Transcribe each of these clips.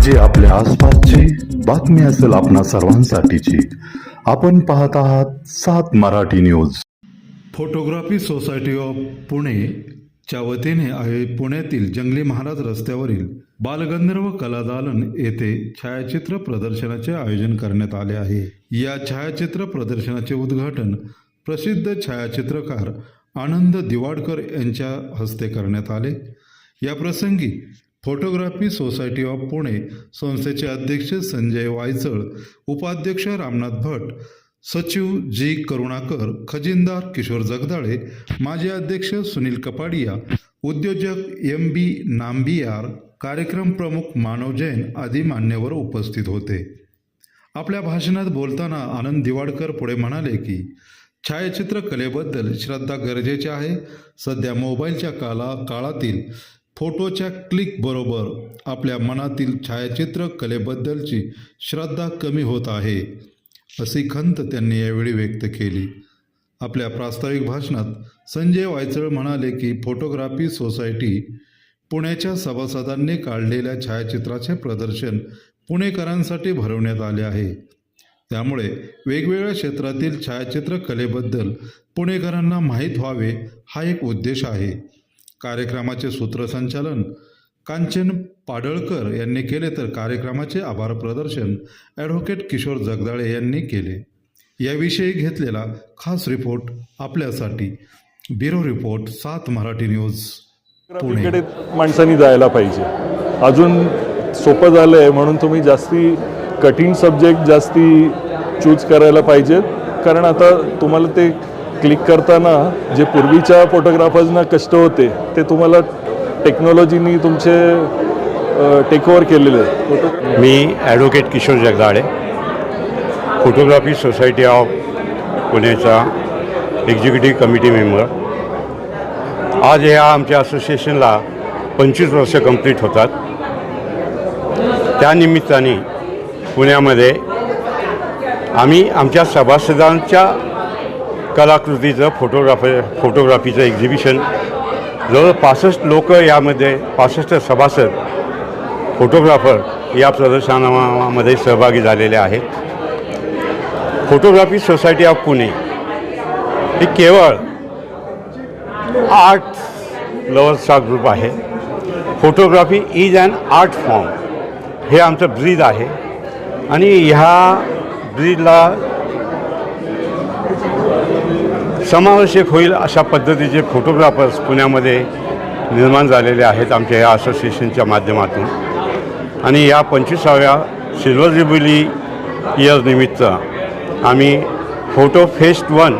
म्हणजे आपल्या आसपासची बातमी असेल आपणा सर्वांसाठीची. आपण पाहत आहात सात Marathi news. Photography society of Pune च्या वतीने आहे पुण्यातील जंगली महाराज रस्त्यावरील बालगंधर्व कलादालन येथे छायाचित्र प्रदर्शनाचे आयोजन करण्यात आले आहे. या छायाचित्र प्रदर्शनाचे उद्घाटन प्रसिद्ध छायाचित्रकार आनंद दिवाडकर यांच्या हस्ते करण्यात आले. या प्रसंगी फोटोग्राफी सोसायटी ऑफ पुणे संस्थेचे अध्यक्ष संजय वायचळ उपाध्यक्ष रामनाथ भट सचिव जी करुणाकर खजिनदार किशोर जगदाळे माजी अध्यक्ष सुनील कपाडिया उद्योजक एम बी नांबियार कार्यक्रम प्रमुख मानव जैन आदी मान्यवर उपस्थित होते. आपल्या भाषणात बोलताना आनंद दिवाडकर पुढे म्हणाले की छायाचित्र कलेबद्दल श्रद्धा गरजेची आहे. सध्या मोबाईलच्या काला काळातील फोटोच्या क्लिक बरोबर आपल्या मनातील छायाचित्र कलेबद्दलची श्रद्धा कमी होत आहे अशी खंत त्यांनी यावेळी व्यक्त केली. आपल्या प्रास्ताविक भाषणात संजय वायचळ म्हणाले की फोटोग्राफी सोसायटी पुण्याच्या सभासदांनी काढलेल्या छायाचित्राचे प्रदर्शन पुणेकरांसाठी भरवण्यात आले आहे. त्यामुळे वेगवेगळ्या क्षेत्रातील छायाचित्र कलेबद्दल पुणेकरांना माहीत व्हावे हा एक उद्देश आहे. कार्यक्रमाचे सूत्रसंचालन कांचन पाडळकर यांनी केले तर कार्यक्रमाचे आभार प्रदर्शन ॲडव्होकेट किशोर जगदाळे यांनी केले. याविषयी घेतलेला खास रिपोर्ट आपल्यासाठी. ब्युरो रिपोर्ट सात मराठी न्यूज पुणे. माणसांनी जायला पाहिजे. अजून सोपं झालं आहे म्हणून तुम्ही जास्ती कठीण सब्जेक्ट जास्ती चूज करायला पाहिजेत. कारण आता तुम्हाला ते क्लिक करताना जे पूर्वीच्या फोटोग्राफर्सना कष्ट होते ते तुम्हाला टेक्नॉलॉजीनी तुमचे टेकओव्हर केलेले. आहेत मी advocate Kishor Jagdale photography society of पुण्याचा एक्झिक्युटिव्ह कमिटी मेंबर आज ह्या आमच्या असोसिएशनला पंचवीस वर्ष कंप्लीट होतात. त्यानिमित्ताने पुण्यामध्ये आम्ही आमच्या सभासदांच्या कलाकृतीचं फोटोग्राफर फोटोग्राफीचं एक्झिबिशन जवळ पासष्ट लोक यामध्ये पासष्ट सभासद फोटोग्राफर या प्रदर्शनामध्ये सहभागी झालेले आहेत. फोटोग्राफी सोसायटी ऑफ पुणे ही केवळ आर्ट लवर्सचा ग्रुप आहे. Photography is an art form हे आमचं ब्रीद आहे. आणि ह्या ब्रीदला समावेशक होईल अशा पद्धतीचे फोटोग्राफर्स पुण्यामध्ये निर्माण झालेले आहेत आमच्या या असोसिएशनच्या माध्यमातून. आणि या पंचवीसाव्या सिल्वर ज्युबिली इयरनिमित्त आम्ही फोटो फेस्ट वन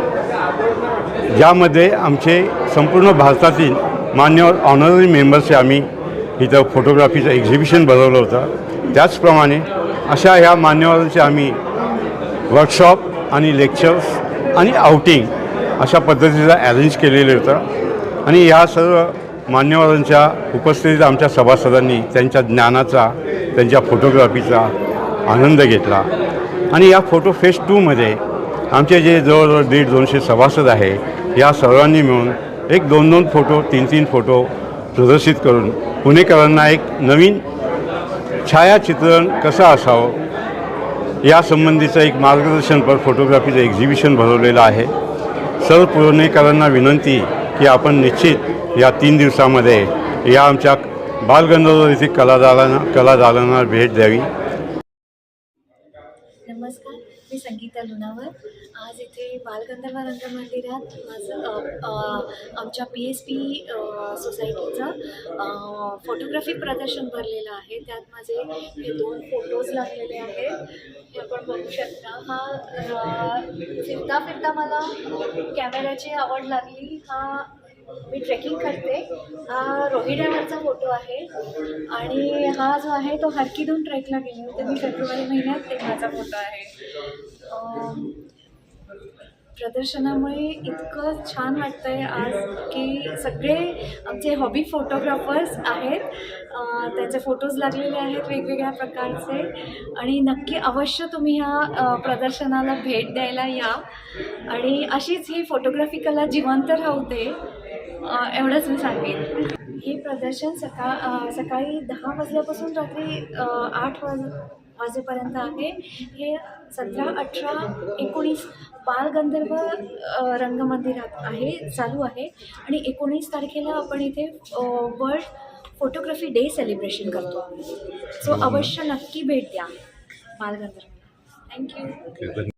ज्यामध्ये आमचे संपूर्ण भारतातील मान्यवर ऑनररी मेंबर्सचे आम्ही इथं फोटोग्राफीचं एक्झिबिशन भरवलं होतं. त्याचप्रमाणे अशा ह्या मान्यवरांचे आम्ही वर्कशॉप आणि लेक्चर्स आणि आउटिंग अशा पद्धतीचं अरेंज केलेलं होतं. आणि ह्या सर्व मान्यवरांच्या उपस्थितीत आमच्या सभासदांनी त्यांच्या ज्ञानाचा त्यांच्या फोटोग्राफीचा आनंद घेतला. आणि या फोटो फेस टूमध्ये आमचे जे जवळजवळ दीड दोनशे सभासद आहे या सर्वांनी मिळून एक दोन दोन फोटो तीन तीन फोटो प्रदर्शित करून पुणेकरांना एक नवीन छायाचित्रण कसं असावं यासंबंधीचं एक मार्गदर्शनपर फोटोग्राफीचं एक्झिबिशन भरवलेलं आहे. सर्व पुणेकरांना विनंती की आपण निश्चित या तीन दिवसामध्ये या आमच्या बालगंधर्व येथील कलादारांना कलादारांना भेट द्यावी. नमस्कार मी संगीता लुणावर आज इथे बालगंधर्व रंगमंदिरात माझं आमच्या पी एस पी सोसायटीचं फोटोग्राफी प्रदर्शन भरलेलं आहे. त्यात माझे हे दोन फोटोज लागलेले आहेत. हे आपण बघू शकता. हा फिरता फिरता मला कॅमेऱ्याची आवड लागली. हा मी ट्रेकिंग करते. हा रोही डॅमरचा फोटो आहे. आणि हा जो आहे तो हरकीदून ट्रेकला गेले होते. मी फेब्रुवारी महिन्यात ते माझा फोटो आहे. प्रदर्शनामुळे इतकं छान वाटतंय आज की सगळे आमचे हॉबी फोटोग्राफर्स आहेत. त्याचे फोटोज लागलेले आहेत वेगवेगळ्या प्रकारचे. आणि नक्की अवश्य तुम्ही ह्या प्रदर्शनाला भेट द्यायला या. आणि अशीच ही फोटोग्राफी कला जिवंत राहू दे एवढंच मी सांगेन. हे प्रदर्शन सकाळ सकाळी दहा वाजल्यापासून रात्री आठ वाज वाजेपर्यंत आहे. हे सतरा अठरा एकोणीस बालगंधर्व रंगमंदिरात आहे चालू आहे. आणि एकोणीस तारखेला आपण इथे वर्ल्ड फोटोग्राफी डे सेलिब्रेशन करतो सो अवश्य नक्की भेट द्या बालगंधर्व. थँक्यू